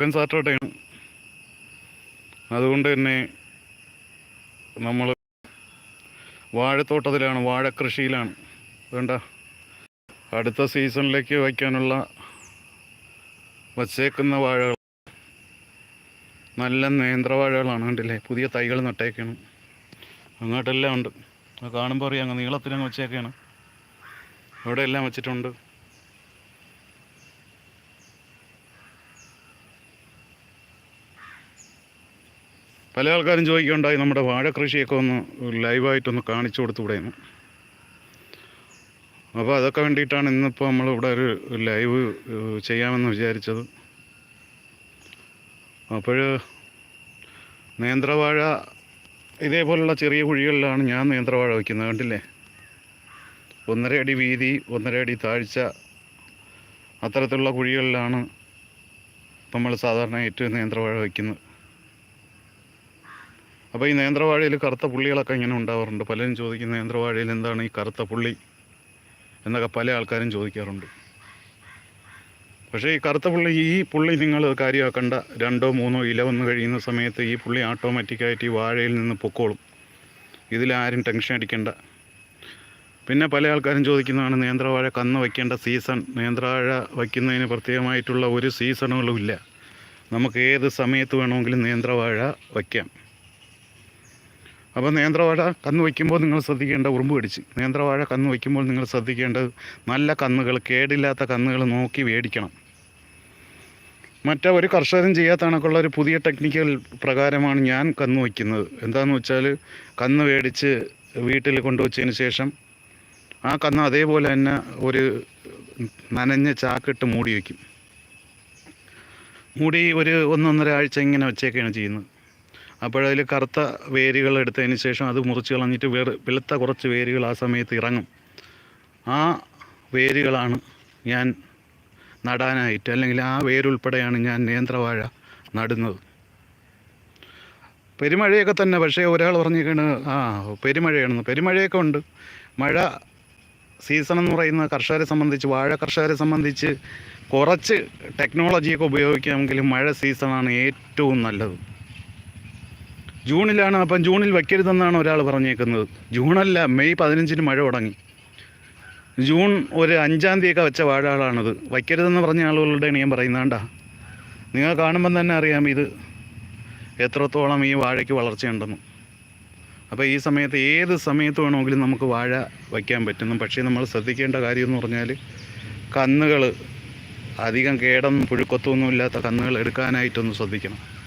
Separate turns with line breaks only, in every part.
Second സാറ്റർഡേയാണ് അതുകൊണ്ട് തന്നെ നമ്മൾ വാഴത്തോട്ടത്തിലാണ് വാഴ കൃഷിയിലാണ് വേണ്ട അടുത്ത സീസണിലേക്ക് വയ്ക്കാനുള്ള വച്ചേക്കുന്ന വാഴകൾ. നല്ല നേന്ത്ര വാഴകളാണ് കണ്ടില്ലേ? പുതിയ തൈകൾ നട്ടേക്കാണ്. അങ്ങോട്ടെല്ലാം ഉണ്ട്. കാണുമ്പോൾ അറിയാം അങ്ങ് നീളത്തിലങ്ങ് വെച്ചേക്കാണ്. അവിടെ എല്ലാം വെച്ചിട്ടുണ്ട്. പല ആൾക്കാരും ചോദിക്കുകയുണ്ടായി നമ്മുടെ വാഴ കൃഷിയൊക്കെ ഒന്ന് ലൈവായിട്ടൊന്ന് കാണിച്ചു കൊടുത്തുകൂടെയെന്ന് അപ്പോൾ അതൊക്കെ വേണ്ടിയിട്ടാണ് ഇന്നിപ്പോൾ നമ്മളിവിടെ ഒരു ലൈവ് ചെയ്യാമെന്ന് വിചാരിച്ചത്. അപ്പോൾ നേന്ത്രവാഴ ഇതേപോലുള്ള ചെറിയ കുഴികളിലാണ് ഞാൻ നേന്ത്രവാഴ വയ്ക്കുന്നത് കണ്ടില്ലേ? ഒന്നര അടി വീതി ഒന്നര അടി താഴ്ച അത്തരത്തിലുള്ള കുഴികളിലാണ് നമ്മൾ സാധാരണ സാധാരണയായിട്ട് നേന്ത്രവാഴ വയ്ക്കുന്നത്. അപ്പോൾ ഈ നേന്ത്രവാഴയിൽ കറുത്ത പുള്ളികളൊക്കെ ഇങ്ങനെ ഉണ്ടാവാറുണ്ട്. പലരും ചോദിക്കും നേന്ത്രവാഴയിൽ എന്താണ് ഈ കറുത്ത പുള്ളി എന്നൊക്കെ പല ആൾക്കാരും ചോദിക്കാറുണ്ട്. പക്ഷേ ഈ കറുത്ത പുള്ളി ഈ പുള്ളി നിങ്ങൾ കാര്യമാക്കണ്ട. രണ്ടോ മൂന്നോ ഇല വന്ന് കഴിയുന്ന സമയത്ത് ഈ പുള്ളി ഓട്ടോമാറ്റിക്കായിട്ട് ഈ വാഴയിൽ നിന്ന് പൊക്കോളും. ഇതിലാരും ടെൻഷൻ അടിക്കേണ്ട. പിന്നെ പല ആൾക്കാരും ചോദിക്കുന്നതാണ് നേന്ത്രവാഴ കന്ന് വയ്ക്കേണ്ട സീസൺ നേന്ത്രവാഴ വയ്ക്കുന്നതിന് പ്രത്യേകമായിട്ടുള്ള ഒരു സീസണുകളും ഇല്ല. നമുക്ക് ഏത് സമയത്ത് വേണമെങ്കിലും നേന്ത്രവാഴ വയ്ക്കാം. അപ്പോൾ നേന്ത്രവാഴ കന്ന് വയ്ക്കുമ്പോൾ നിങ്ങൾ ശ്രദ്ധിക്കേണ്ട ഉറുമ്പ് കടിച്ച്. നേന്ത്രവാഴ കന്ന് വയ്ക്കുമ്പോൾ നിങ്ങൾ ശ്രദ്ധിക്കേണ്ടത് നല്ല കന്നുകൾ കേടില്ലാത്ത കന്നുകൾ നോക്കി മേടിക്കണം മറ്റേ ഒരു കർഷകരും ചെയ്യാത്ത കണക്കുള്ള ഒരു പുതിയ ടെക്നിക്കൽ പ്രകാരമാണ് ഞാൻ കന്ന് വയ്ക്കുന്നത്. എന്താണെന്ന് വെച്ചാൽ കന്ന് മേടിച്ച് വീട്ടിൽ കൊണ്ടുവച്ചതിന് ശേഷം ആ കന്ന് അതേപോലെ തന്നെ ഒരു നനഞ്ഞ ചാക്കിട്ട് മൂടി വയ്ക്കും. മൂടി ഒരു ഒന്നൊന്നര ആഴ്ച ഇങ്ങനെ വെച്ചേക്കാണ് ചെയ്യുന്നത്. അപ്പോഴതിൽ കറുത്ത വേരുകൾ എടുത്തതിന് ശേഷം അത് മുറിച്ച് കളഞ്ഞിട്ട് വേറെ വെളുത്ത കുറച്ച് വേരുകൾ ആ സമയത്ത് ഇറങ്ങും. ആ വേരുകളാണ് ഞാൻ നടാനായിട്ട് അല്ലെങ്കിൽ ആ വേരുൾപ്പെടെയാണ് ഞാൻ നേന്ത്രവാഴ നടുന്നത്. പെരുമഴയൊക്കെ തന്നെ പക്ഷേ ഒരാൾ പറഞ്ഞേക്കാണ് ആ പെരുമഴയാണെന്ന്. പെരുമഴയൊക്കെ ഉണ്ട്. മഴ സീസൺ എന്ന് പറയുന്ന കർഷകരെ സംബന്ധിച്ച് വാഴ കർഷകരെ സംബന്ധിച്ച് കുറച്ച് ടെക്നോളജിയൊക്കെ ഉപയോഗിക്കാമെങ്കിലും മഴ സീസണാണ് ഏറ്റവും നല്ലത്. ജൂണിലാണ് അപ്പം ജൂണിൽ വയ്ക്കരുതെന്നാണ് ഒരാൾ പറഞ്ഞേക്കുന്നത്. ജൂണല്ല മെയ് പതിനഞ്ചിന് മഴ തുടങ്ങി. ജൂൺ ഒരു അഞ്ചാം തീയതിയൊക്കെ വെച്ച വാഴകളാണിത് വയ്ക്കരുതെന്ന് പറഞ്ഞ ആളുകളുടെയാണ് ഞാൻ പറയുന്നതാണ്ടാ. നിങ്ങൾ കാണുമ്പം തന്നെ അറിയാം ഇത് എത്രത്തോളം ഈ വാഴയ്ക്ക് വളർച്ചയുണ്ടെന്ന്. അപ്പോൾ ഈ സമയത്ത് ഏത് സമയത്ത് വേണമെങ്കിലും നമുക്ക് വാഴ വയ്ക്കാൻ പറ്റുന്നു. പക്ഷേ നമ്മൾ ശ്രദ്ധിക്കേണ്ട കാര്യം എന്ന് പറഞ്ഞാൽ കന്നുകൾ അധികം കേടൊന്നും പുഴുക്കൊത്തൊന്നും ഇല്ലാത്ത കന്നുകൾ എടുക്കാനായിട്ടൊന്ന് ശ്രദ്ധിക്കണം.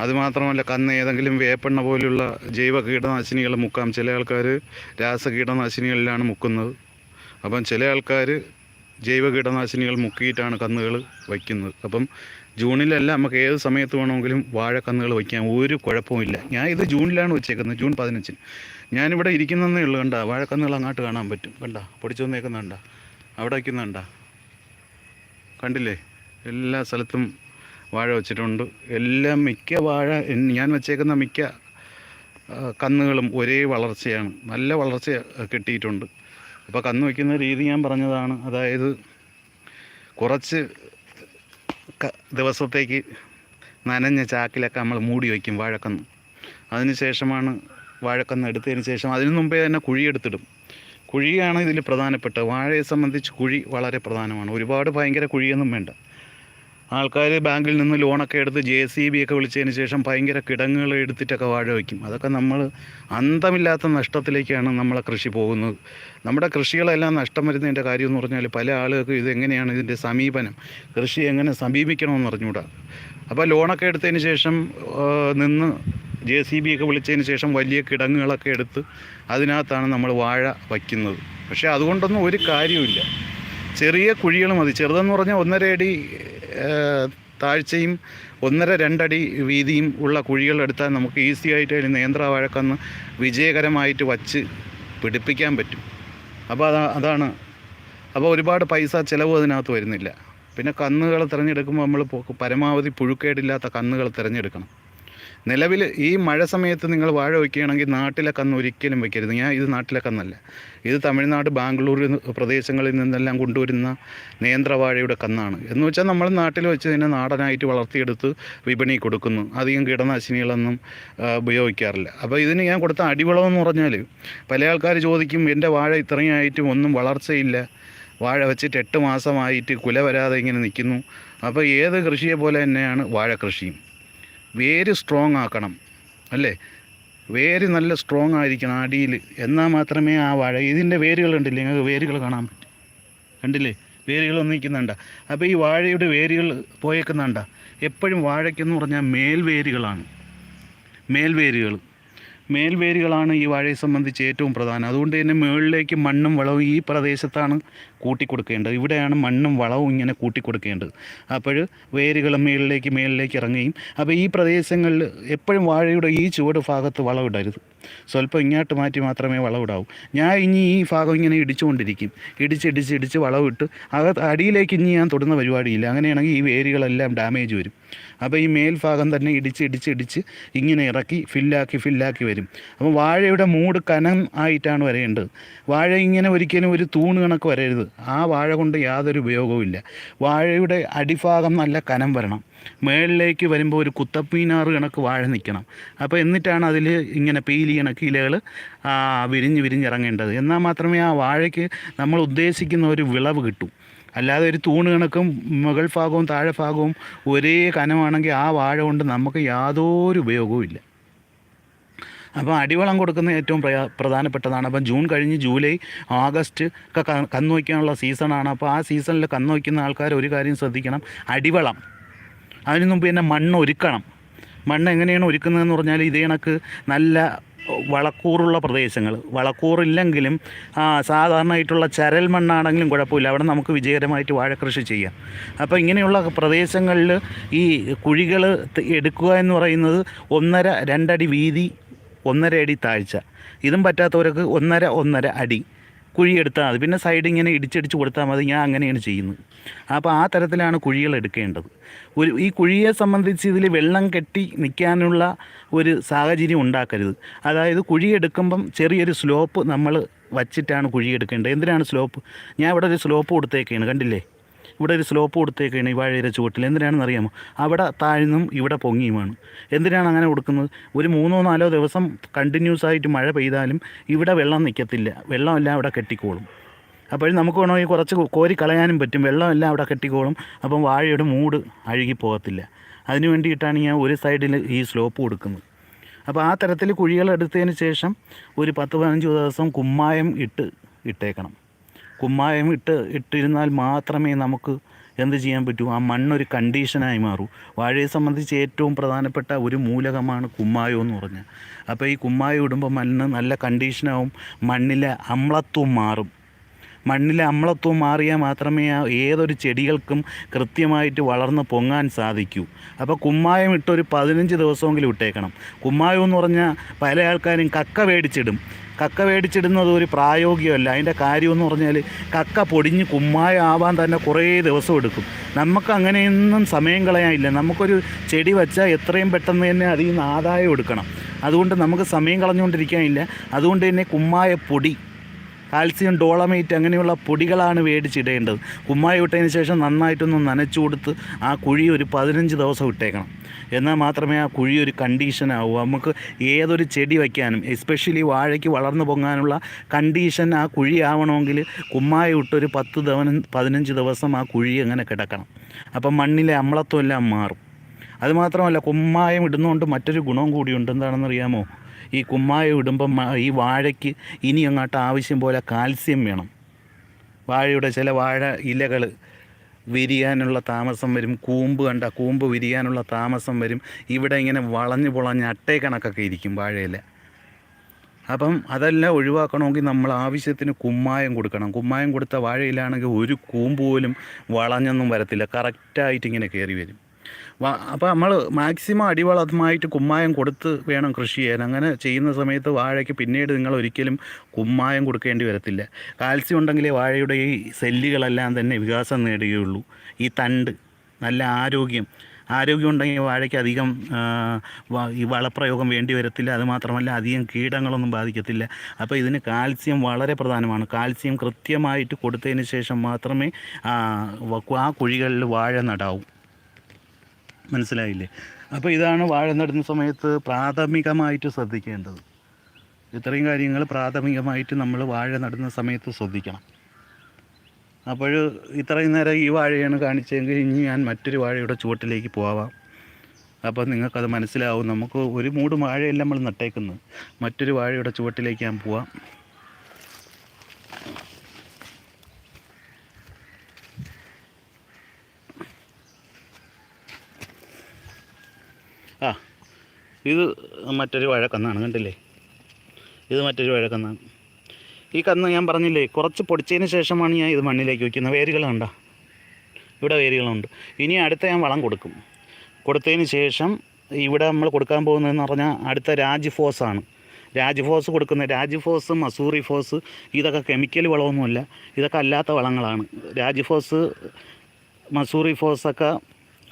അതുമാത്രമല്ല കന്ന് ഏതെങ്കിലും വേപ്പെണ്ണ പോലുള്ള ജൈവ കീടനാശിനികൾ മുക്കാം. ചില ആൾക്കാർ രാസ കീടനാശിനികളിലാണ് മുക്കുന്നത്. അപ്പം ചില ആൾക്കാർ ജൈവ കീടനാശിനികൾ മുക്കിയിട്ടാണ് കന്നുകൾ വയ്ക്കുന്നത്. അപ്പം ജൂണിലല്ല നമുക്ക് ഏത് സമയത്ത് വേണമെങ്കിലും വാഴക്കന്നുകൾ വയ്ക്കാം. ഒരു കുഴപ്പവുമില്ല ഞാൻ ഇത് ജൂണിലാണ് വെച്ചേക്കുന്നത് ജൂൺ പതിനഞ്ചിന്. ഞാനിവിടെ ഇരിക്കുന്നതേ ഉള്ളൂ കണ്ട. വാഴക്കന്നുകൾ അങ്ങോട്ട് കാണാൻ പറ്റും കണ്ട. പൊടിച്ചു വന്നേക്കുന്ന കണ്ട. അവിടെ വയ്ക്കുന്ന കണ്ട. കണ്ടില്ലേ? എല്ലാ സ്ഥലത്തും വാഴ വെച്ചിട്ടുണ്ട്. എല്ലാം മിക്ക വാഴ ഞാൻ വെച്ചേക്കുന്ന മിക്ക കന്നുകളും ഒരേ വളർച്ചയാണ്. നല്ല വളർച്ച കിട്ടിയിട്ടുണ്ട്. അപ്പോൾ കന്ന് വയ്ക്കുന്ന രീതി ഞാൻ പറഞ്ഞതാണ്. അതായത് കുറച്ച് ദിവസത്തേക്ക് നനഞ്ഞ ചാക്കിലൊക്കെ നമ്മൾ മൂടി വയ്ക്കും വാഴക്കന്ന്. അതിന് ശേഷമാണ് വാഴക്കന്ന് എടുത്തതിന് ശേഷം അതിനു മുമ്പേ തന്നെ കുഴിയെടുത്തിടും കുഴിയാണ് ഇതിൽ പ്രധാനപ്പെട്ട വാഴയെ സംബന്ധിച്ച് കുഴി വളരെ പ്രധാനമാണ്. ഒരുപാട് ഭയങ്കര കുഴിയൊന്നും വേണ്ട. ആൾക്കാർ ബാങ്കിൽ നിന്ന് ലോണൊക്കെ എടുത്ത് ജെ സി ബി ഒക്കെ വിളിച്ചതിന് ശേഷം ഭയങ്കര കിടങ്ങുകൾ എടുത്തിട്ടൊക്കെ വാഴ വയ്ക്കും. അതൊക്കെ നമ്മൾ അന്തമില്ലാത്ത നഷ്ടത്തിലേക്കാണ് നമ്മളെ കൃഷി പോകുന്നത്. നമ്മുടെ കൃഷികളെല്ലാം നഷ്ടം വരുന്നതിന്റെ കാര്യം എന്ന് പറഞ്ഞാൽ പല ആളുകൾക്കും ഇതെങ്ങനെയാണ് ഇതിന്റെ സമീപനം? കൃഷി എങ്ങനെ സമീപിക്കണമെന്ന് അറിഞ്ഞുകൂടാ. അപ്പോൾ ലോണൊക്കെ എടുത്തതിന് ശേഷം നിന്ന് ജെ സി ബി ഒക്കെ വിളിച്ചതിന് ശേഷം വലിയ കിടങ്ങുകളൊക്കെ എടുത്ത് അതിനകത്താണ് നമ്മൾ വാഴ വയ്ക്കുന്നത്. പക്ഷേ അതുകൊണ്ടൊന്നും ഒരു കാര്യമില്ല ചെറിയ കുഴികൾ മതി. ചെറുതെന്ന് പറഞ്ഞാൽ ഒന്നര അടി താഴ്ചയും ഒന്നര രണ്ടടി വീതിയും ഉള്ള കുഴികൾ എടുത്താൽ നമുക്ക് ഈസി ആയിട്ട് അതിന് നേന്ത്ര വഴക്കന്ന് വിജയകരമായിട്ട് വച്ച് പിടിപ്പിക്കാൻ പറ്റും. അപ്പോൾ അതാ അതാണ്. അപ്പോൾ ഒരുപാട് പൈസ ചിലവ് അതിനകത്ത് വരുന്നില്ല. പിന്നെ കന്നുകൾ തിരഞ്ഞെടുക്കുമ്പോൾ നമ്മൾ പരമാവധി പുഴുക്കേടില്ലാത്ത കന്നുകൾ തിരഞ്ഞെടുക്കണം. നിലവിൽ ഈ മഴ സമയത്ത് നിങ്ങൾ വാഴ വയ്ക്കുകയാണെങ്കിൽ നാട്ടിലെ കന്ന് ഒരിക്കലും വയ്ക്കരുത്. ഞാൻ ഇത് നാട്ടിലെ കന്നല്ല. ഇത് തമിഴ്നാട് ബാംഗ്ലൂർ പ്രദേശങ്ങളിൽ നിന്നെല്ലാം കൊണ്ടുവരുന്ന നേന്ത്രവാഴയുടെ കന്നാണ്. എന്ന് വെച്ചാൽ നമ്മൾ നാട്ടിൽ വെച്ച് തന്നെ നാടനായിട്ട് വളർത്തിയെടുത്ത് വിപണി കൊടുക്കുന്നു. അധികം കീടനാശിനികളൊന്നും ഉപയോഗിക്കാറില്ല. അപ്പോൾ ഇതിന് ഞാൻ കൊടുത്ത അടിവളമെന്ന് പറഞ്ഞാൽ പല ആൾക്കാർ ചോദിക്കും എന്റെ വാഴ ഇത്രയായിട്ടും ഒന്നും വളർച്ചയില്ല. വാഴ വെച്ചിട്ട് എട്ട് മാസമായിട്ട് കുല വരാതെ ഇങ്ങനെ നിൽക്കുന്നു. അപ്പോൾ ഏത് കൃഷിയെ പോലെ തന്നെയാണ് വാഴ കൃഷിയും? വേര് സ്ട്രോങ് ആക്കണം അല്ലേ? വേര് നല്ല സ്ട്രോങ് ആയിരിക്കണം അടിയിൽ. എന്നാൽ മാത്രമേ ആ വാഴ ഇതിന്റെ വേരുകൾ കണ്ടില്ലേ? നിങ്ങൾക്ക് വേരുകൾ കാണാൻ പറ്റും. കണ്ടില്ലേ? വേരുകൾ നിൽക്കുന്നുണ്ട. അപ്പോൾ ഈ വാഴയുടെ വേരുകൾ പോയേക്കുന്നുണ്ട. എപ്പോഴും വാഴയ്ക്കെന്ന് പറഞ്ഞാൽ മേൽവേരുകളാണ്. മേൽവേരുകൾ. മേൽവേരുകളാണ് ഈ വാഴയെ സംബന്ധിച്ച് ഏറ്റവും പ്രധാനം. അതുകൊണ്ട് തന്നെ മുകളിലേക്ക് മണ്ണും വളവും ഈ പ്രദേശത്താണ് കൂട്ടിക്കൊടുക്കേണ്ടത്. ഇവിടെയാണ് മണ്ണും വളവും ഇങ്ങനെ കൂട്ടിക്കൊടുക്കേണ്ടത്. അപ്പോൾ വേരുകൾ മേളിലേക്ക് മേളിലേക്ക് ഇറങ്ങുകയും അപ്പോൾ ഈ പ്രദേശങ്ങളിൽ എപ്പോഴും വാഴയുടെ ഈ ചുവട് ഭാഗത്ത് വളമിടരുത് സ്വല്പം ഇങ്ങോട്ട് മാറ്റി മാത്രമേ വളവിടാവൂ. ഞാൻ ഇനി ഈ ഭാഗം ഇങ്ങനെ ഇടിച്ചുകൊണ്ടിരിക്കും. ഇടിച്ചിടിച്ച് ഇടിച്ച് വളവിട്ട് അകത്ത് അടിയിലേക്ക് ഇനി ഞാൻ തൊടുന്ന പരിപാടിയില്ല. അങ്ങനെയാണെങ്കിൽ ഈ വേരുകളെല്ലാം ഡാമേജ് വരും. അപ്പോൾ ഈ മേൽഭാഗം തന്നെ ഇടിച്ച് ഇടിച്ച് ഇടിച്ച് ഇങ്ങനെ ഇറക്കി ഫില്ലാക്കി ഫില്ലാക്കി വരും. അപ്പോൾ വാഴയുടെ മൂട് കനം ആയിട്ടാണ് വരേണ്ടത്. വാഴ ഇങ്ങനെ ഒരിക്കലും ഒരു തൂണ് കണക്ക് വരരുത്. ആ വാഴ കൊണ്ട് യാതൊരു ഉപയോഗവുമില്ല വാഴയുടെ അടിഭാഗം നല്ല കനം വരണം. മേളിലേക്ക് വരുമ്പോൾ ഒരു കുത്തപ്പീനാറ് കണക്ക് വാഴ നിൽക്കണം. അപ്പോൾ എന്നിട്ടാണ് അതിൽ ഇങ്ങനെ പീലി കണക്ക് ഇലകൾ വിരിഞ്ഞ് വിരിഞ്ഞിറങ്ങേണ്ടത് എന്നാൽ മാത്രമേ ആ വാഴയ്ക്ക് നമ്മൾ ഉദ്ദേശിക്കുന്ന ഒരു വിളവ് കിട്ടൂ. അല്ലാതെ ഒരു തൂണ് കണക്കും മുകൾ ഭാഗവും താഴെ ഭാഗവും ഒരേ കനമാണെങ്കിൽ ആ വാഴ കൊണ്ട് നമുക്ക് യാതൊരു ഉപയോഗവും ഇല്ല. അപ്പോൾ അടിവളം കൊടുക്കുന്ന ഏറ്റവും പ്രയാ പ്രധാനപ്പെട്ടതാണ്. അപ്പം ജൂൺ കഴിഞ്ഞ് ജൂലൈ ആഗസ്റ്റ് ഒക്കെ കന്നു വയ്ക്കാനുള്ള സീസണാണ്. അപ്പോൾ ആ സീസണിൽ കന്നു വയ്ക്കുന്ന ആൾക്കാർ ഒരു കാര്യം ശ്രദ്ധിക്കണം. അടിവളം. അതിന് മുമ്പ് തന്നെ മണ്ണ് ഒരുക്കണം. മണ്ണ് എങ്ങനെയാണ് ഒരുക്കുന്നതെന്ന് പറഞ്ഞാൽ ഇതേ കണക്ക് നല്ല വളക്കൂറുള്ള പ്രദേശങ്ങൾ. വളക്കൂറില്ലെങ്കിലും സാധാരണയായിട്ടുള്ള ചരൽ മണ്ണാണെങ്കിലും കുഴപ്പമില്ല. അവിടെ നമുക്ക് വിജയകരമായിട്ട് വാഴക്കൃഷി ചെയ്യാം. അപ്പോൾ ഇങ്ങനെയുള്ള പ്രദേശങ്ങളിൽ ഈ കുഴികൾ എടുക്കുക എന്ന് പറയുന്നത് ഒന്നര രണ്ടടി വീതി ഒന്നര അടി താഴ്ച. ഇതും പറ്റാത്തവർക്ക് ഒന്നര ഒന്നര അടി. കുഴി എടുത്താൽ മതി. പിന്നെ സൈഡ് ഇങ്ങനെ ഇടിച്ചടിച്ച് കൊടുത്താൽ മതി. ഞാൻ അങ്ങനെയാണ് ചെയ്യുന്നത്. അപ്പോൾ ആ തരത്തിലാണ് കുഴികൾ എടുക്കേണ്ടത്. ഒരു ഈ കുഴിയെ സംബന്ധിച്ച് ഇതിൽ വെള്ളം കെട്ടി നിൽക്കാനുള്ള ഒരു സാഹചര്യം ഉണ്ടാക്കരുത്. അതായത് കുഴിയെടുക്കുമ്പം ചെറിയൊരു സ്ലോപ്പ് നമ്മൾ വച്ചിട്ടാണ് കുഴിയെടുക്കേണ്ടത് എന്തിനാണ് സ്ലോപ്പ് ഞാൻ ഇവിടെ ഒരു സ്ലോപ്പ് കൊടുത്തേക്കാണ്. കണ്ടില്ലേ? ഇവിടെ ഒരു സ്ലോപ്പ് കൊടുത്തേക്കാണ് ഈ വാഴയുടെ ചുവട്ടിൽ. എന്തിനാണെന്ന് അറിയാമോ അവിടെ താഴ്ന്നും ഇവിടെ പൊങ്ങിയുമാണ് എന്തിനാണ് അങ്ങനെ കൊടുക്കുന്നത്? ഒരു മൂന്നോ നാലോ ദിവസം കണ്ടിന്യൂസ് ആയിട്ട് മഴ പെയ്താലും ഇവിടെ വെള്ളം നിൽക്കത്തില്ല വെള്ളമെല്ലാം അവിടെ കെട്ടിക്കോളും. അപ്പോഴും നമുക്ക് വേണമെങ്കിൽ കുറച്ച് കോരി കളയാനും പറ്റും. വെള്ളമെല്ലാം അവിടെ കെട്ടിക്കോളും. അപ്പം വാഴയുടെ മൂട് അഴുകി പോകത്തില്ല. അതിന് വേണ്ടിയിട്ടാണ് ഞാൻ ഒരു സൈഡിൽ ഈ സ്ലോപ്പ് കൊടുക്കുന്നത്. അപ്പോൾ ആ തരത്തിൽ കുഴികൾ എടുത്തതിന് ശേഷം ഒരു പത്ത് പതിനഞ്ച് ദിവസം കുമ്മായം ഇട്ട് ഇട്ടേക്കണം. കുമ്മായം ഇട്ട് ഇട്ടിരുന്നാൽ മാത്രമേ നമുക്ക് എന്ത് ചെയ്യാൻ പറ്റൂ? ആ മണ്ണൊരു കണ്ടീഷനായി മാറൂ. വാഴയെ സംബന്ധിച്ച് ഏറ്റവും പ്രധാനപ്പെട്ട ഒരു മൂലകമാണ് കുമ്മായം എന്ന് പറഞ്ഞാൽ. അപ്പോൾ ഈ കുമ്മായം ഇടുമ്പോൾ മണ്ണ് നല്ല കണ്ടീഷനാവും മണ്ണിലെ അമ്ലത്വം മാറും. മണ്ണിലെ അമ്ലത്വം മാറിയാൽ മാത്രമേ ഏതൊരു ചെടികൾക്കും കൃത്യമായിട്ട് വളർന്ന് പൊങ്ങാൻ സാധിക്കൂ. അപ്പോൾ കുമ്മായം ഇട്ടൊരു പതിനഞ്ച് ദിവസമെങ്കിലും ഇട്ടേക്കണം. കുമ്മായം എന്ന് പറഞ്ഞാൽ പല ആൾക്കാരും കക്ക മേടിച്ചിടും. കക്ക മേടിച്ചിടുന്നത് ഒരു പ്രായോഗികമല്ല. അതിന്റെ കാര്യമെന്ന് പറഞ്ഞാൽ കക്ക പൊടിഞ്ഞ് കുമ്മായം ആവാൻ തന്നെ കുറേ ദിവസം എടുക്കും. നമുക്ക് അങ്ങനെയൊന്നും സമയം കളയാനില്ല. നമുക്കൊരു ചെടി വെച്ചാൽ എത്രയും പെട്ടെന്ന് തന്നെ അതിൽ നിന്ന് ആദായം എടുക്കണം. അതുകൊണ്ട് നമുക്ക് സമയം കളഞ്ഞുകൊണ്ടിരിക്കാനില്ല. അതുകൊണ്ട് തന്നെ കുമ്മായ പൊടി കാൽസ്യം ഡോളമേറ്റ് അങ്ങനെയുള്ള പൊടികളാണ് മേടിച്ചിടേണ്ടത്. കുമ്മായി ഇട്ടതിന് ശേഷം നന്നായിട്ടൊന്ന് നനച്ചു കൊടുത്ത് ആ കുഴി ഒരു പതിനഞ്ച് ദിവസം ഇട്ടേക്കണം. എന്നാൽ മാത്രമേ ആ കുഴി ഒരു കണ്ടീഷൻ ആവൂ. നമുക്ക് ഏതൊരു ചെടി വയ്ക്കാനും എസ്പെഷ്യലി വാഴയ്ക്ക് വളർന്നു പൊങ്ങാനുള്ള കണ്ടീഷൻ ആ കുഴി ആവണമെങ്കിൽ കുമ്മായി ഇട്ടൊരു പത്ത് ദിവസം പതിനഞ്ച് ദിവസം ആ കുഴി അങ്ങനെ കിടക്കണം. അപ്പം മണ്ണിലെ അമ്ലത്വം എല്ലാം മാറും. അതുമാത്രമല്ല കുമ്മായം ഇടുന്നതുകൊണ്ട് മറ്റൊരു ഗുണവും കൂടിയുണ്ട് എന്താണെന്ന് അറിയാമോ ഈ കുമ്മായം ഇടുമ്പം ഈ വാഴയ്ക്ക് ഇനി അങ്ങോട്ട് ആവശ്യം പോലെ കാൽസ്യം വേണം. വാഴയുടെ ചില വാഴ ഇലകൾ വിരിയാനുള്ള താമസം വരും. കൂമ്പ് കണ്ട കൂമ്പ് വിരിയാനുള്ള താമസം വരും. ഇവിടെ ഇങ്ങനെ വളഞ്ഞ് പൊളഞ്ഞ് അട്ടേ കണക്കൊക്കെ ഇരിക്കും വാഴയില. അപ്പം അതെല്ലാം ഒഴിവാക്കണമെങ്കിൽ നമ്മൾ ആവശ്യത്തിന് കുമ്മായം കൊടുക്കണം. കുമ്മായം കൊടുത്ത വാഴയിലാണെങ്കിൽ ഒരു കൂമ്പ് പോലും വളഞ്ഞൊന്നും വരത്തില്ല. കറക്റ്റായിട്ട് ഇങ്ങനെ കയറി വരും. അപ്പോൾ നമ്മൾ മാക്സിമം അടിവളമായിട്ട് കുമ്മായം കൊടുത്ത് വേണം കൃഷി ചെയ്യാൻ. അങ്ങനെ ചെയ്യുന്ന സമയത്ത് വാഴയ്ക്ക് പിന്നീട് നിങ്ങൾ ഒരിക്കലും കുമ്മായം കൊടുക്കേണ്ടി വരത്തില്ല. കാൽസ്യം ഉണ്ടെങ്കിലേ വാഴയുടെ ഈ സെല്ലുകളെല്ലാം തന്നെ വികാസം നേടുകയുള്ളൂ. ഈ തണ്ട് നല്ല ആരോഗ്യം.
ആരോഗ്യം ഉണ്ടെങ്കിൽ വാഴയ്ക്ക് അധികം ഈ വളപ്രയോഗം വേണ്ടി വരത്തില്ല. അതുമാത്രമല്ല അധികം കീടങ്ങളൊന്നും ബാധിക്കത്തില്ല. അപ്പോൾ ഇതിന് കാൽസ്യം വളരെ പ്രധാനമാണ്. കാൽസ്യം കൃത്യമായിട്ട് കൊടുത്തതിന് ശേഷം മാത്രമേ ആ, കുഴികളിൽ വാഴ നടാവൂ. മനസ്സിലായില്ലേ? അപ്പോൾ ഇതാണ് വാഴ നടുന്ന സമയത്ത് പ്രാഥമികമായിട്ട് ശ്രദ്ധിക്കേണ്ടത്. ഇത്രയും കാര്യങ്ങൾ പ്രാഥമികമായിട്ട് നമ്മൾ വാഴ നടുന്ന സമയത്ത് ശ്രദ്ധിക്കണം. അപ്പോൾ ഇത്രയും നേരം ഈ വാഴയാണ് കാണിച്ചതെങ്കിൽ ഇനി ഞാൻ മറ്റൊരു വാഴയുടെ ചുവട്ടിലേക്ക് പോവാം. അപ്പോൾ നിങ്ങൾക്കത് മനസ്സിലാവും. നമുക്ക് ഒരു മൂട് വാഴയല്ല നമ്മൾ നട്ടേക്കുന്നത്. മറ്റൊരു വാഴയുടെ ചുവട്ടിലേക്ക് ഞാൻ പോവാം. ആ ഇത് മറ്റൊരു വാഴക്കന്നാണ് കണ്ടില്ലേ? ഇത് മറ്റൊരു വാഴക്കന്നാണ്. ഈ കന്ന് ഞാൻ പറഞ്ഞില്ലേ കുറച്ച് പൊടിച്ചതിന് ശേഷമാണ് ഞാൻ ഇത് മണ്ണിലേക്ക് വയ്ക്കുന്നത്. വേരുകളുണ്ടോ ഇവിടെ വേരുകളുണ്ട്. ഇനി അടുത്ത ഞാൻ വളം കൊടുക്കും. കൊടുത്തതിന് ശേഷം ഇവിടെ നമ്മൾ കൊടുക്കാൻ പോകുന്നതെന്ന് പറഞ്ഞാൽ അടുത്ത രാജ്ഫോസാണ് രാജ്ഫോസ് കൊടുക്കുന്ന രാജ്ഫോസ് മസൂറി ഫോസ് ഇതൊക്കെ കെമിക്കൽ വളമൊന്നുമല്ല ഇതൊക്കെ അല്ലാത്ത വളങ്ങളാണ്. രാജ്ഫോസ് മസൂറി ഫോസൊക്കെ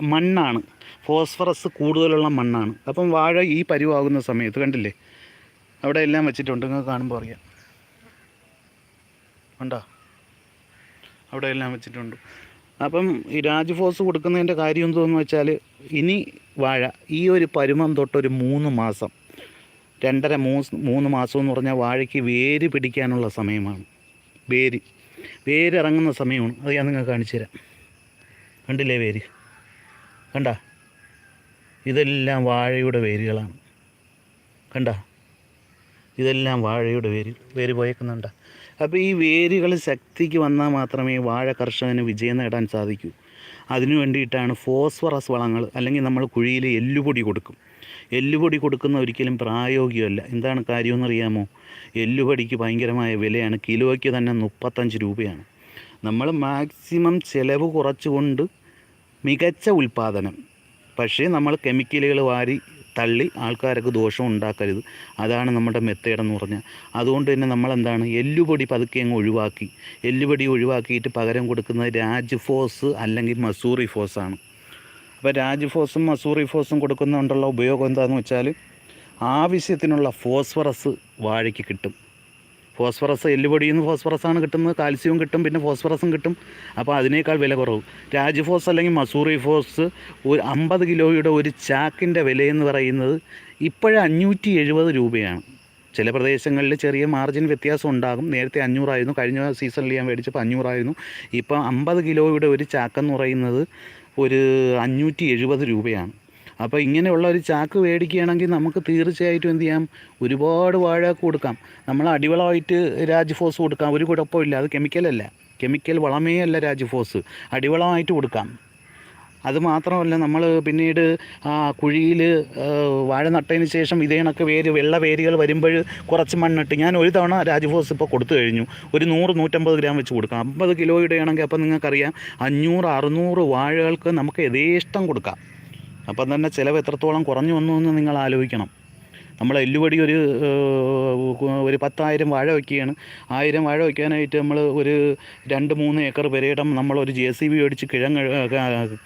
മണ്ണാണ്. ഫോസ്ഫറസ് കൂടുതലുള്ള മണ്ണാണ്. അപ്പം വാഴ ഈ പരുവാകുന്ന സമയത്ത് കണ്ടില്ലേ? അവിടെ എല്ലാം വെച്ചിട്ടുണ്ട്. നിങ്ങൾക്ക് കാണുമ്പോൾ അറിയാം. ഉണ്ടോ അവിടെ എല്ലാം വെച്ചിട്ടുണ്ട്. അപ്പം ഈ രാജ്ഫോസ് കൊടുക്കുന്നതിന്റെ കാര്യം എന്തോന്ന് വെച്ചാൽ ഇനി വാഴ ഈ ഒരു പരുമം തൊട്ടൊരു മൂന്ന് മാസം രണ്ടര മൂന്ന് മൂന്ന് മാസം എന്ന് പറഞ്ഞാൽ വാഴയ്ക്ക് വേര് പിടിക്കാനുള്ള സമയമാണ്. വേര്. വേരിറങ്ങുന്ന സമയമാണ്. അത് ഞാൻ നിങ്ങൾക്ക് കാണിച്ചു തരാം കണ്ടില്ലേ വേര്? കണ്ട? ഇതെല്ലാം വാഴയുടെ വേരുകളാണ്. കണ്ട? ഇതെല്ലാം വാഴയുടെ വേര് വേര് പോയേക്കുന്നുണ്ട. അപ്പോൾ ഈ വേരുകൾ ശക്തിക്ക് വന്നാൽ മാത്രമേ വാഴ കർഷകന് വിജയം നേടാൻ സാധിക്കൂ. അതിനു വേണ്ടിയിട്ടാണ് ഫോസ്ഫറസ് വളങ്ങൾ അല്ലെങ്കിൽ നമ്മൾ കുഴിയിൽ എല്ലുപൊടി കൊടുക്കും. എല്ലുപൊടി കൊടുക്കുന്ന ഒരിക്കലും പ്രായോഗികമല്ല. എന്താണ് കാര്യമെന്നറിയാമോ? എല്ലുപൊടിക്ക് ഭയങ്കരമായ വിലയാണ്. കിലോയ്ക്ക് തന്നെ മുപ്പത്തഞ്ച് രൂപയാണ്. നമ്മൾ മാക്സിമം ചിലവ് കുറച്ചുകൊണ്ട് മികച്ച ഉൽപ്പാദനം പക്ഷേ നമ്മൾ കെമിക്കലുകൾ വാരി തള്ളി ആൾക്കാർക്ക് ദോഷം ഉണ്ടാക്കരുത്. അതാണ് നമ്മുടെ മെത്തേഡ് എന്ന് പറഞ്ഞാൽ. അതുകൊണ്ട് തന്നെ നമ്മളെന്താണ് എല്ലുപൊടി പതുക്കെ അങ്ങ് ഒഴിവാക്കി. എല്ലുപൊടി ഒഴിവാക്കിയിട്ട് പകരം കൊടുക്കുന്നത് രാജ് ഫോസ് അല്ലെങ്കിൽ മസൂറി ഫോസാണ് അപ്പോൾ രാജ് ഫോസും മസൂറി ഫോസും കൊടുക്കുന്നതുകൊണ്ടുള്ള ഉപയോഗം എന്താണെന്ന് വെച്ചാൽ ആവശ്യത്തിനുള്ള ഫോസ്ഫറസ് വാഴയ്ക്ക് കിട്ടും. ഫോസ്ഫറസ് എല്ലുപൊടിയിൽ നിന്ന് ആണ് കിട്ടുന്നത് കാൽസ്യവും കിട്ടും പിന്നെ ഫോസ്ഫറസും കിട്ടും. അപ്പോൾ അതിനേക്കാൾ വില കുറവ്. രാജ്ഫോസ് അല്ലെങ്കിൽ മസൂറി ഫോസ് ഒരു അമ്പത് കിലോയുടെ ഒരു ചാക്കിന്റെ വിലയെന്ന് പറയുന്നത് ഇപ്പോഴേ അഞ്ഞൂറ്റി എഴുപത് രൂപയാണ്. ചില പ്രദേശങ്ങളിൽ ചെറിയ മാർജിൻ വ്യത്യാസം ഉണ്ടാകും. നേരത്തെ അഞ്ഞൂറായിരുന്നു. കഴിഞ്ഞ സീസണിൽ ഞാൻ മേടിച്ചപ്പോൾ അഞ്ഞൂറായിരുന്നു. ഇപ്പം അമ്പത് കിലോയുടെ ഒരു ചാക്കെന്ന് പറയുന്നത് ഒരു അഞ്ഞൂറ്റി എഴുപത് രൂപയാണ്. അപ്പോൾ ഇങ്ങനെയുള്ള ഒരു ചാക്ക് മേടിക്കുകയാണെങ്കിൽ നമുക്ക് തീർച്ചയായിട്ടും എന്ത് ചെയ്യാം? ഒരുപാട് വാഴ കൊടുക്കാം. നമ്മൾ അടിവളമായിട്ട് രാജ്ഫോസ് കൊടുക്കാം. ഒരു കുഴപ്പമില്ല. അത് കെമിക്കലല്ല കെമിക്കൽ വളമേ അല്ല രാജ്ഫോസ് അടിവളമായിട്ട് കൊടുക്കാം. അത് മാത്രമല്ല നമ്മൾ പിന്നീട് ആ കുഴിയിൽ വാഴ നട്ടതിന് ശേഷം ഇതേ കണക്ക് വേര് വെള്ള വേരുകൾ വരുമ്പോൾ കുറച്ച് മണ്ണിട്ട് ഞാൻ ഒരു തവണ രാജ്ഫോസ് ഇപ്പോൾ കൊടുത്തു കഴിഞ്ഞു. ഒരു നൂറ് നൂറ്റമ്പത് ഗ്രാം വെച്ച് കൊടുക്കാം. അമ്പത് കിലോയുടെ ആണെങ്കിൽ അപ്പോൾ നിങ്ങൾക്കറിയാം അഞ്ഞൂറ് അറുന്നൂറ് വാഴകൾക്ക് നമുക്ക് യഥേഷ്ടം കൊടുക്കാം. അപ്പം തന്നെ ചിലവ് എത്രത്തോളം കുറഞ്ഞു വന്നു എന്ന് നിങ്ങൾ ആലോചിക്കണം. നമ്മൾ എല്ലുപടി ഒരു ഒരു പത്തായിരം വാഴ വയ്ക്കുകയാണ്. ആയിരം വാഴ വയ്ക്കാനായിട്ട് നമ്മൾ ഒരു രണ്ട് മൂന്ന് ഏക്കർ പെരയിടം നമ്മളൊരു ജെ സി ബി മേടിച്ച് കിഴങ്ങ്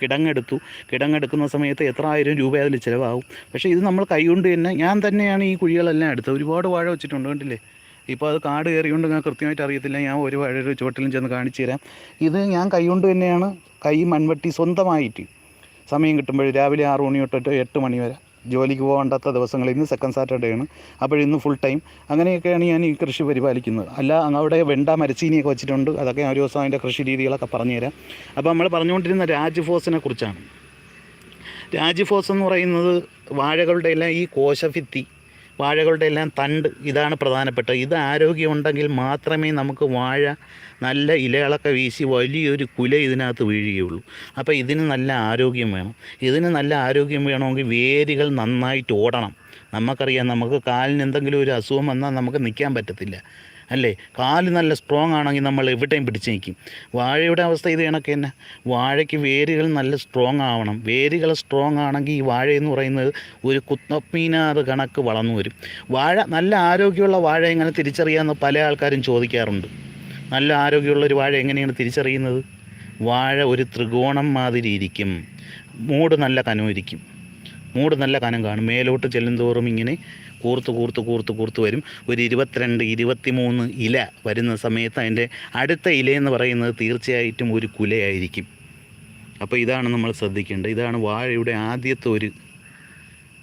കിടങ്ങെടുത്തു. കിടങ്ങെടുക്കുന്ന സമയത്ത് എത്ര ആയിരം രൂപ അതിൽ ചിലവാകും. പക്ഷേ ഇത് നമ്മൾ കൈകൊണ്ട് തന്നെ ഞാൻ തന്നെയാണ് ഈ കുഴികളെല്ലാം എടുത്തത്. ഒരുപാട് വാഴ വെച്ചിട്ടുണ്ട് കണ്ടില്ലേ? ഇപ്പോൾ അത് കാട് കയറിയുകൊണ്ട് ഞാൻ കൃത്യമായിട്ട് അറിയത്തില്ല. ഞാൻ ഒരു വാഴയുടെ ചുവട്ടിലും ചെന്ന് കാണിച്ചു തരാം. ഇത് ഞാൻ കൈകൊണ്ട് തന്നെയാണ് കൈ മൺവെട്ടി സ്വന്തമായിട്ട് സമയം കിട്ടുമ്പോൾ രാവിലെ ആറ് മണി തൊട്ട് എട്ട് മണി വരെ ജോലിക്ക് പോകേണ്ടാത്ത ദിവസങ്ങൾ ഇന്ന് സെക്കൻഡ് സാറ്റർഡേ ആണ്. അപ്പോൾ ഇന്ന് ഫുൾ ടൈം അങ്ങനെയൊക്കെയാണ് ഞാൻ ഈ കൃഷി പരിപാലിക്കുന്നത്. അല്ല അവിടെ വെണ്ട മരച്ചീനിയൊക്കെ വെച്ചിട്ടുണ്ട്. അതൊക്കെ ഒരു ദിവസം അതിന്റെ കൃഷി രീതികളൊക്കെ പറഞ്ഞുതരാം. അപ്പോൾ നമ്മൾ പറഞ്ഞുകൊണ്ടിരുന്ന രാജ്ഫോസിനെ കുറിച്ചാണ്. രാജ്ഫോസ് എന്ന് പറയുന്നത് വാഴകളുടെ എല്ലാം ഈ കോശഭിത്തി വാഴകളുടെ എല്ലാം തണ്ട്. ഇതാണ് പ്രധാനപ്പെട്ട. ഇത് ആരോഗ്യമുണ്ടെങ്കിൽ മാത്രമേ നമുക്ക് വാഴ നല്ല ഇലകളൊക്കെ വീശി വലിയൊരു കുല ഇതിനകത്ത് വീഴുകയുള്ളൂ. അപ്പോൾ ഇതിന് നല്ല ആരോഗ്യം വേണം. ഇതിന് നല്ല ആരോഗ്യം വേണമെങ്കിൽ വേരുകൾ നന്നായിട്ട് ഓടണം. നമുക്കറിയാം നമുക്ക് കാലിന് എന്തെങ്കിലും ഒരു അസുഖം വന്നാൽ നമുക്ക് നിൽക്കാൻ പറ്റത്തില്ല. അല്ലേ? കാൽ നല്ല സ്ട്രോങ് ആണെങ്കിൽ നമ്മൾ എവിടെയും പിടിച്ച് നിൽക്കും. വാഴയുടെ അവസ്ഥ ഇത് കണക്ക് തന്നെ. വാഴയ്ക്ക് വേരുകൾ നല്ല സ്ട്രോങ് ആവണം. വേരുകൾ സ്ട്രോങ് ആണെങ്കിൽ ഈ വാഴ എന്ന് പറയുന്നത് ഒരു കുത്തപ്പീനാർ കണക്ക് വളർന്നു വരും. വാഴ നല്ല ആരോഗ്യമുള്ള വാഴ എങ്ങനെ തിരിച്ചറിയാമെന്ന് പല ആൾക്കാരും ചോദിക്കാറുണ്ട്. നല്ല ആരോഗ്യമുള്ള ഒരു വാഴ എങ്ങനെയാണ് തിരിച്ചറിയുന്നത്? വാഴ ഒരു ത്രികോണം മാതിരി ഇരിക്കും. മൂട് നല്ല കനമായിരിക്കും മൂട് നല്ല കനം കാണും. മേലോട്ട് ചെല്ലുന്തോറും ഇങ്ങനെ കൂർത്ത് കൂർത്ത് കൂർത്ത് കൂർത്ത് വരും. ഒരു ഇരുപത്തിരണ്ട് ഇരുപത്തിമൂന്ന് ഇല വരുന്ന സമയത്ത് അതിന്റെ അടുത്ത ഇലയെന്ന് പറയുന്നത് തീർച്ചയായിട്ടും ഒരു കുലയായിരിക്കും. അപ്പോൾ ഇതാണ് നമ്മൾ ശ്രദ്ധിക്കേണ്ടത്. ഇതാണ് വാഴയുടെ ആദ്യത്തെ ഒരു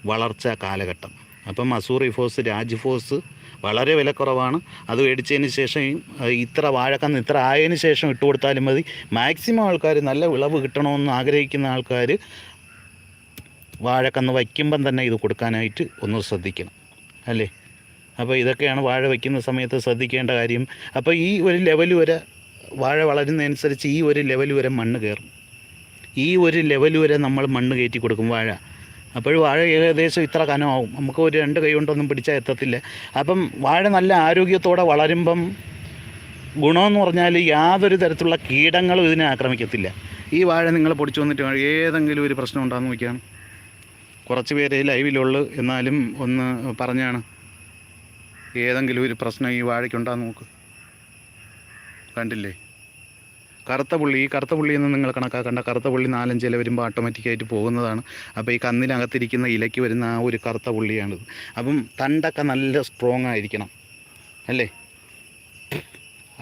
വളർച്ചാ കാലഘട്ടം. അപ്പം മസൂറി ഫോസ് രാജ്ഫോസ് വളരെ വിലക്കുറവാണ്. അത് മേടിച്ചതിന് ശേഷം ഇത്ര വാഴക്കന്ന് ഇത്ര ആയതിനു ശേഷം ഇട്ട് കൊടുത്താലും മതി. മാക്സിമം ആൾക്കാർ നല്ല വിളവ് കിട്ടണമെന്ന് ആഗ്രഹിക്കുന്ന ആൾക്കാർ വാഴക്കന്ന് വയ്ക്കുമ്പം തന്നെ ഇത് കൊടുക്കാനായിട്ട് ഒന്ന് ശ്രദ്ധിക്കണം അല്ലേ? അപ്പോൾ ഇതൊക്കെയാണ് വാഴ വയ്ക്കുന്ന സമയത്ത് ശ്രദ്ധിക്കേണ്ട കാര്യം. അപ്പോൾ ഈ ഒരു ലെവൽ വരെ വാഴ വളരുന്നതനുസരിച്ച് ഈ ഒരു ലെവൽ വരെ മണ്ണ് കയറും. ഈ ഒരു ലെവൽ വരെ നമ്മൾ മണ്ണ് കയറ്റി കൊടുക്കും വാഴ. അപ്പോൾ വാഴ ഏകദേശം ഇത്ര കനമാവും. നമുക്ക് ഒരു രണ്ട് കൈ കൊണ്ടൊന്നും പിടിച്ചാൽ എത്തത്തില്ല. അപ്പം വാഴ നല്ല ആരോഗ്യത്തോടെ വളരുമ്പം ഗുണമെന്ന് പറഞ്ഞാൽ യാതൊരു തരത്തിലുള്ള കീടങ്ങളും ഇതിനെ ആക്രമിക്കത്തില്ല. ഈ വാഴ നിങ്ങൾ പൊടിച്ചു വന്നിട്ട് ഏതെങ്കിലും ഒരു പ്രശ്നം ഉണ്ടാകുന്ന നോക്കിയാണ് കുറച്ച് പേരെ ലൈവിലുള്ളു. എന്നാലും ഒന്ന് പറഞ്ഞാണ്. ഏതെങ്കിലും ഒരു പ്രശ്നം ഈ വാഴയ്ക്കുണ്ടാന്ന് നോക്ക്. കണ്ടില്ലേ? കറുത്ത പുള്ളി ഈ കറുത്ത പുള്ളി എന്ന് നിങ്ങൾ കണക്കാക്കേണ്ട. കറുത്ത പുള്ളി നാലഞ്ച് ഇല വരുമ്പോൾ ഓട്ടോമാറ്റിക്കായിട്ട് പോകുന്നതാണ്. അപ്പോൾ ഈ കന്നിനകത്തിരിക്കുന്ന ഇലയ്ക്ക് വരുന്ന ആ ഒരു കറുത്ത പുള്ളിയാണിത്. അപ്പം തണ്ടൊക്കെ നല്ല സ്ട്രോങ് ആയിരിക്കണം. അല്ലേ?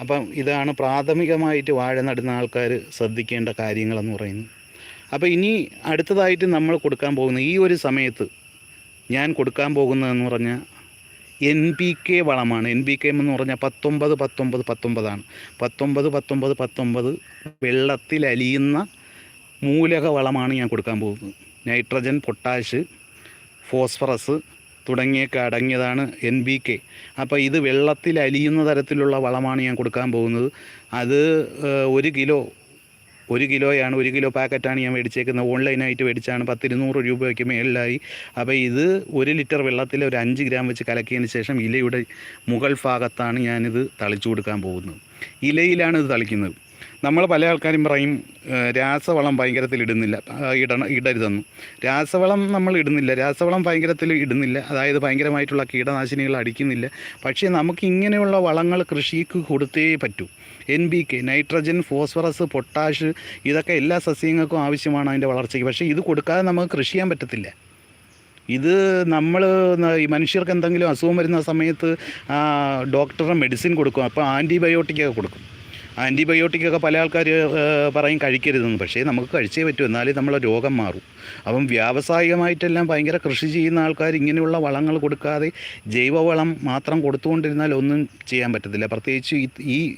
അപ്പം ഇതാണ് പ്രാഥമികമായിട്ട് വാഴ നടുന്ന ആൾക്കാർ ശ്രദ്ധിക്കേണ്ട കാര്യങ്ങളെന്ന് പറയുന്നത്. അപ്പോൾ ഇനി അടുത്തതായിട്ട് നമ്മൾ കൊടുക്കാൻ പോകുന്ന ഈ ഒരു സമയത്ത് ഞാൻ കൊടുക്കാൻ പോകുന്നതെന്ന് പറഞ്ഞാൽ എൻ പി കെ വളമാണ്. എൻ പി കെ എന്ന് പറഞ്ഞാൽ പത്തൊമ്പത് പത്തൊമ്പത് പത്തൊമ്പതാണ്. പത്തൊമ്പത് പത്തൊമ്പത് പത്തൊമ്പത് വെള്ളത്തിൽ അലിയുന്ന മൂലക വളമാണ് ഞാൻ കൊടുക്കാൻ പോകുന്നത്. നൈട്രജൻ പൊട്ടാഷ് ഫോസ്ഫറസ് തുടങ്ങിയൊക്കെ അടങ്ങിയതാണ് എൻ ബി കെ അപ്പോൾ ഇത് വെള്ളത്തിൽ അലിയുന്ന തരത്തിലുള്ള വളമാണ് ഞാൻ കൊടുക്കാൻ പോകുന്നത്. അത് ഒരു കിലോ ഒരു കിലോയാണ് ഒരു കിലോ പാക്കറ്റാണ് ഞാൻ മേടിച്ചേക്കുന്നത്. ഓൺലൈനായിട്ട് മേടിച്ചാണ് പത്തിരുന്നൂറ് രൂപയ്ക്ക് മേളിലായി. അപ്പോൾ ഇത് ഒരു ലിറ്റർ വെള്ളത്തിൽ ഒരു അഞ്ച് ഗ്രാം വെച്ച് കലക്കിയതിന് ശേഷം ഇലയുടെ മുകൾ ഭാഗത്താണ് ഞാനിത് തളിച്ചു കൊടുക്കാൻ പോകുന്നത്. ഇലയിലാണ് ഇത് തളിക്കുന്നത്. നമ്മൾ പല ആൾക്കാരും പറയും രാസവളം ഭയങ്കരത്തിൽ ഇടുന്നില്ല. ഇട ഇടരുതെന്നും. രാസവളം നമ്മൾ ഇടുന്നില്ല. രാസവളം ഭയങ്കരത്തിൽ ഇടുന്നില്ല. അതായത് ഭയങ്കരമായിട്ടുള്ള കീടനാശിനികൾ അടിക്കുന്നില്ല. പക്ഷേ നമുക്ക് ഇങ്ങനെയുള്ള വളങ്ങൾ കൃഷിക്ക് കൊടുത്തേ പറ്റൂ. N B K nitrogen phosphorus potash ഇതൊക്കെ എല്ലാ സസ്യങ്ങൾക്കും ആവശ്യമാണ് അതിന്റെ വളർച്ചയ്ക്ക്. പക്ഷേ ഇത് കൊടുക്കാതെ നമുക്ക് കൃഷി ചെയ്യാൻ പറ്റത്തില്ല. ഇത് നമ്മൾ ഈ മനുഷ്യർക്ക് എന്തെങ്കിലും അസുഖം വരുന്ന സമയത്ത് ഡോക്ടറെ മെഡിസിൻ കൊടുക്കും. അപ്പോൾ ആന്റിബയോട്ടിക്കൊക്കെ കൊടുക്കും. ആന്റിബയോട്ടിക്കൊക്കെ പല ആൾക്കാർ പറയും കഴിക്കരുതെന്ന്. പക്ഷേ നമുക്ക് കഴിച്ചേ പറ്റൂ. എന്നാലേ നമ്മളെ രോഗം മാറും. അപ്പം വ്യാവസായികമായിട്ടെല്ലാം ഭയങ്കര കൃഷി ചെയ്യുന്ന ആൾക്കാർ ഇങ്ങനെയുള്ള വളങ്ങൾ കൊടുക്കാതെ ജൈവവളം മാത്രം കൊടുത്തുകൊണ്ടിരുന്നാൽ ഒന്നും ചെയ്യാൻ പറ്റത്തില്ല. പ്രത്യേകിച്ച് ഈ-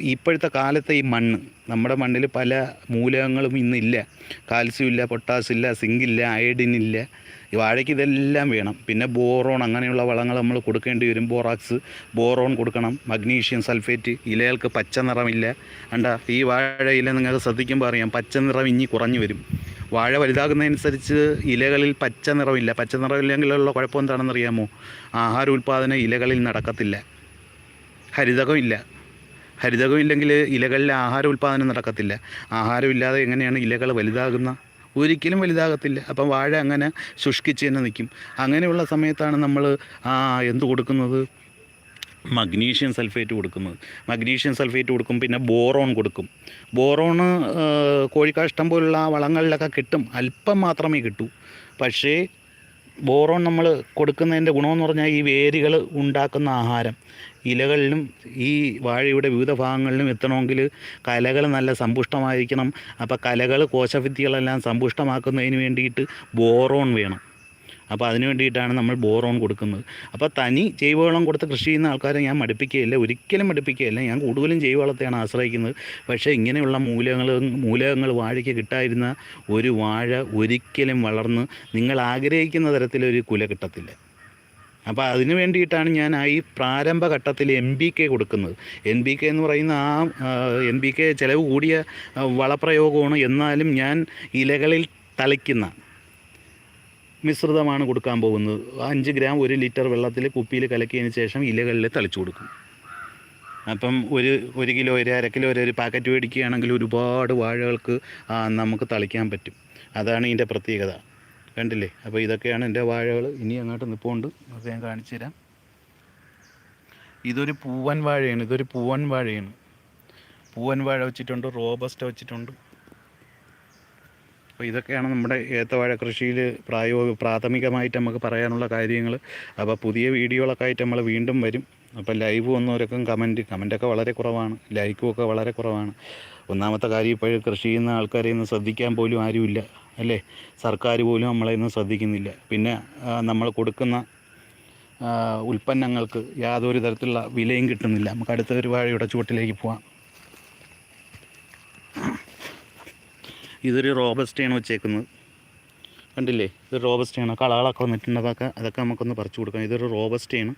ഇപ്പോഴത്തെ കാലത്തെ ഈ മണ്ണ്. നമ്മുടെ മണ്ണിൽ പല മൂലകങ്ങളും ഇന്നില്ല. കാൽസ്യം ഇല്ല പൊട്ടാസ് ഇല്ല സിങ്കില്ല അയഡിൻ ഇല്ല. ഈ വാഴയ്ക്ക് ഇതെല്ലാം വേണം. പിന്നെ ബോറോൺ അങ്ങനെയുള്ള വളങ്ങൾ നമ്മൾ കൊടുക്കേണ്ടി വരും. ബോറാക്സ് ബോറോൺ കൊടുക്കണം. മഗ്നീഷ്യം സൾഫേറ്റ് ഇലകൾക്ക് പച്ച നിറമില്ല. കണ്ട? ഈ വാഴ ഇല നിങ്ങൾക്ക് ശ്രദ്ധിക്കുമ്പോൾ അറിയാം. പച്ച നിറം ഇഞ്ഞി കുറഞ്ഞു വരും. വാഴ വലുതാകുന്നതനുസരിച്ച് ഇലകളിൽ പച്ച നിറമില്ല. പച്ച നിറമില്ലെങ്കിലുള്ള കുഴപ്പം എന്താണെന്ന് അറിയാമോ? ആഹാര ഉൽപ്പാദനം ഇലകളിൽ നടക്കത്തില്ല. ഹരിതകമില്ല ഹരിതകം ഇല്ലെങ്കിൽ ഇലകളിൽ ആഹാര ഉൽപ്പാദനം നടക്കത്തില്ല. ആഹാരമില്ലാതെ എങ്ങനെയാണ് ഇലകൾ വലുതാകുന്ന? ഒരിക്കലും വലുതാകത്തില്ല. അപ്പം വാഴ അങ്ങനെ ശുഷ്കിച്ച് തന്നെ നിൽക്കും. അങ്ങനെയുള്ള സമയത്താണ് നമ്മൾ എന്ത് കൊടുക്കുന്നത്? മഗ്നീഷ്യം സൾഫേറ്റ് കൊടുക്കുന്നത്. മഗ്നീഷ്യം സൾഫേറ്റ് കൊടുക്കും പിന്നെ ബോറോൺ കൊടുക്കും. ബോറോണ് കോഴിക്കാഷ്ടം പോലുള്ള വളങ്ങളിലൊക്കെ കിട്ടും. അല്പം മാത്രമേ കിട്ടൂ. പക്ഷേ ബോറോൺ നമ്മൾ കൊടുക്കുന്നതിന്റെ ഗുണമെന്ന് പറഞ്ഞാൽ ഈ വേരുകൾ ഉണ്ടാക്കുന്ന ആഹാരം. ഇലകളിലും ഈ വാഴയുടെ വിവിധ ഭാഗങ്ങളിലും എത്തണമെങ്കിൽ കലകൾ നല്ല സമ്പുഷ്ടമായിരിക്കണം. അപ്പോൾ കലകൾ കോശഭിത്തികളെല്ലാം സമ്പുഷ്ടമാക്കുന്നതിന് വേണ്ടിയിട്ട് ബോറോൺ വേണം. അപ്പോൾ അതിന് വേണ്ടിയിട്ടാണ് നമ്മൾ ബോറോൺ കൊടുക്കുന്നത്. അപ്പോൾ തനി ജൈവവളം കൊടുത്ത് കൃഷി ചെയ്യുന്ന ആൾക്കാരെ ഞാൻ മടുപ്പിക്കുകയില്ല. ഒരിക്കലും മടുപ്പിക്കുകയില്ല. ഞാൻ കൂടുതലും ജൈവവളത്തെയാണ് ആശ്രയിക്കുന്നത്. പക്ഷേ ഇങ്ങനെയുള്ള മൂലകങ്ങൾ മൂലകങ്ങൾ വാഴയ്ക്ക് കിട്ടാതിരുന്ന ഒരു വാഴ ഒരിക്കലും വളർന്ന് നിങ്ങൾ ആഗ്രഹിക്കുന്ന തരത്തിലൊരു കുല കിട്ടത്തില്ല. അപ്പോൾ അതിന് വേണ്ടിയിട്ടാണ് ഞാൻ ആ ഈ പ്രാരംഭ ഘട്ടത്തിൽ എം ബി കെ കൊടുക്കുന്നത്. എൻ ബി കെ എന്ന് പറയുന്ന ആ എൻ ബി കെ ചിലവ് കൂടിയ വളപ്രയോഗമാണ്. എന്നാലും ഞാൻ ഇലകളിൽ തളിക്കുന്ന മിശ്രിതമാണ് കൊടുക്കാൻ പോകുന്നത്. അഞ്ച് ഗ്രാം ഒരു ലിറ്റർ വെള്ളത്തിൽ കുപ്പിയിൽ കലക്കിയതിന് ശേഷം ഇലകളിൽ തളിച്ചു കൊടുക്കും. അപ്പം ഒരു ഒരു കിലോ ഒരു അര കിലോ ഒരു പാക്കറ്റ് മേടിക്കുകയാണെങ്കിൽ ഒരുപാട് വാഴകൾക്ക് നമുക്ക് തളിക്കാൻ പറ്റും. അതാണ് ഇതിന്റെ പ്രത്യേകത. കണ്ടില്ലേ? അപ്പോൾ ഇതൊക്കെയാണ് എന്റെ വാഴകൾ. ഇനി അങ്ങോട്ട് നിൽപ്പുണ്ട് അത് ഞാൻ കാണിച്ചു തരാം. ഇതൊരു പൂവൻ വാഴയാണ്. ഇതൊരു പൂവൻ വാഴയാണ്. പൂവൻ വാഴ വെച്ചിട്ടുണ്ട് റോബസ്റ്റ വെച്ചിട്ടുണ്ട്. അപ്പോൾ ഇതൊക്കെയാണ് നമ്മുടെ ഏത്തവാഴ കൃഷിയിൽ പ്രായോഗിക പ്രാഥമികമായിട്ട് നമുക്ക് പറയാനുള്ള കാര്യങ്ങൾ അപ്പോൾ പുതിയ വീഡിയോകളൊക്കെ ആയിട്ട് നമ്മൾ വീണ്ടും വരും. അപ്പോൾ ലൈവ് വന്നവരൊക്കെ കമന്റ് കമന്റൊക്കെ വളരെ കുറവാണ്. ലൈക്കും ഒക്കെ വളരെ കുറവാണ്. ഒന്നാമത്തെ കാര്യം ഇപ്പോൾ കൃഷി ചെയ്യുന്ന ആൾക്കാരെ ഇന്ന് ശ്രദ്ധിക്കാൻ പോലും ആരുമില്ല അല്ലേ? സർക്കാർ പോലും നമ്മളെ ഇന്ന് ശ്രദ്ധിക്കുന്നില്ല. പിന്നെ നമ്മൾ കൊടുക്കുന്ന ഉൽപ്പന്നങ്ങൾക്ക് യാതൊരു തരത്തിലുള്ള വിലയും കിട്ടുന്നില്ല. നമുക്ക് അടുത്ത ഒരു വാഴയുടെ ചുവട്ടിലേക്ക് പോവാം. ഇതൊരു റോബസ്റ്റയാണ് വെച്ചേക്കുന്നത്. കണ്ടില്ലേ? ഇത് റോബസ്റ്റയാണ്. കളകളൊക്കെ വന്നിട്ടുണ്ട്. അതൊക്കെ അതൊക്കെ നമുക്കൊന്ന് പറിച്ചു കൊടുക്കാം. ഇതൊരു റോബസ്റ്റയാണ്.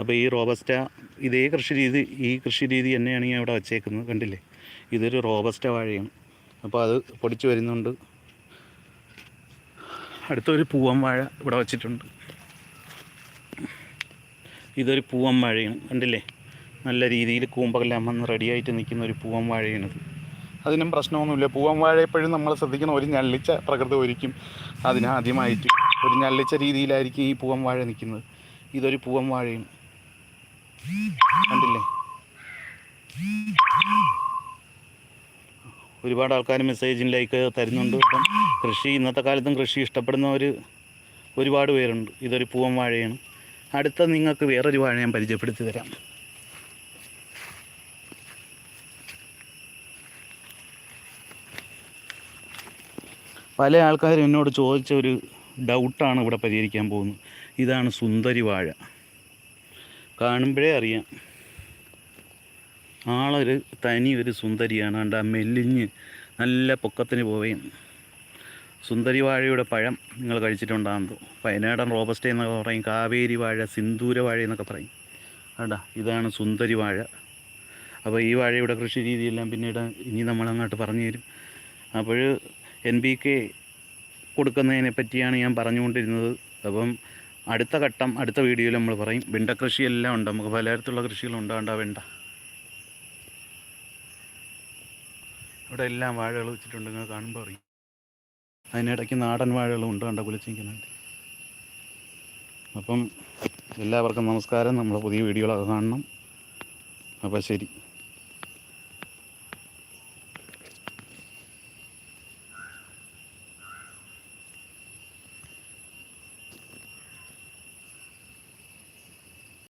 അപ്പോൾ ഈ റോബസ്റ്റ ഇതേ കൃഷി രീതി ഈ കൃഷി രീതി തന്നെയാണ് ഞാൻ ഇവിടെ വെച്ചേക്കുന്നത്. കണ്ടില്ലേ? ഇതൊരു റോബസ്റ്റ വാഴയാണ്. അപ്പോൾ അത് പൊടിച്ചു വരുന്നുണ്ട്. അടുത്തൊരു പൂവൻ വാഴ ഇവിടെ വച്ചിട്ടുണ്ട്. ഇതൊരു പൂവൻ വാഴയാണ്. കണ്ടില്ലേ? നല്ല രീതിയിൽ കൂമ്പെല്ലാം വന്ന് റെഡിയായിട്ട് നിൽക്കുന്ന ഒരു പൂവൻ വാഴയാണിത്. അതിനും പ്രശ്നമൊന്നുമില്ല. പൂവൻ വാഴയപ്പോഴും നമ്മൾ ശ്രദ്ധിക്കുന്ന ഒരു ഞള്ളിച്ച പ്രകൃതി ഒരുക്കും അതിനാദ്യമായിട്ട് ഒരു ഞള്ളിച്ച രീതിയിലായിരിക്കും ഈ പൂവൻ വാഴ നിൽക്കുന്നത്. ഇതൊരു പൂവൻ വാഴയും കണ്ടില്ലേ? ഒരുപാട് ആൾക്കാർ മെസ്സേജിലേക്ക് തരുന്നുണ്ട്. ഇപ്പം കൃഷി ഇന്നത്തെ കാലത്തും കൃഷി ഇഷ്ടപ്പെടുന്നവർ ഒരുപാട് പേരുണ്ട്. ഇതൊരു പൂവൻ വാഴയാണ്. അടുത്ത നിങ്ങൾക്ക് വേറൊരു വാഴ ഞാൻ പരിചയപ്പെടുത്തി തരാം. പല ആൾക്കാരും എന്നോട് ചോദിച്ച ഒരു ഡൗട്ടാണ് ഇവിടെ പരിഹരിക്കാൻ പോകുന്നത്. ഇതാണ് സുന്ദരി വാഴ. കാണുമ്പോഴേ അറിയാം. ആളൊരു തനി ഒരു സുന്ദരിയാണ്. കണ്ട മെല്ലിഞ്ഞ് നല്ല പൊക്കത്തിന് പോവുകയും സുന്ദരി വാഴയുടെ പഴം നിങ്ങൾ കഴിച്ചിട്ടുണ്ടാകുന്നു വയനാടൻ റോബസ്റ്റേ എന്നൊക്കെ പറയും കാവേരി വാഴ സിന്ദൂര വാഴ എന്നൊക്കെ പറയും. കണ്ടാ ഇതാണ് സുന്ദരി വാഴ. അപ്പോൾ ഈ വാഴയുടെ കൃഷി രീതിയെല്ലാം പിന്നീട് ഇനി നമ്മളങ്ങോട്ട് പറഞ്ഞു തരും. അപ്പോൾ എൻ ബി കെ കൊടുക്കുന്നതിനെ പറ്റിയാണ് ഞാൻ പറഞ്ഞുകൊണ്ടിരുന്നത്. അപ്പം അടുത്ത ഘട്ടം അടുത്ത വീഡിയോയിൽ നമ്മൾ പറയും. വെണ്ട കൃഷിയെല്ലാം ഉണ്ട്. നമുക്ക് പലതരത്തിലുള്ള കൃഷികളുണ്ട്. വേണ്ട വെണ്ട. ഇവിടെ എല്ലാം വാഴകൾ വെച്ചിട്ടുണ്ട്. നിങ്ങൾ കാണുമ്പോൾ അറിയും. അതിനിടയ്ക്ക് നാടൻ വാഴകളും ഉണ്ട്. കണ്ട കുലച്ചിരിക്കുന്നുണ്ട് അപ്പം എല്ലാവർക്കും നമസ്കാരം. നമ്മൾ പുതിയ വീഡിയോകളൊക്കെ കാണണം. അപ്പോൾ ശരി.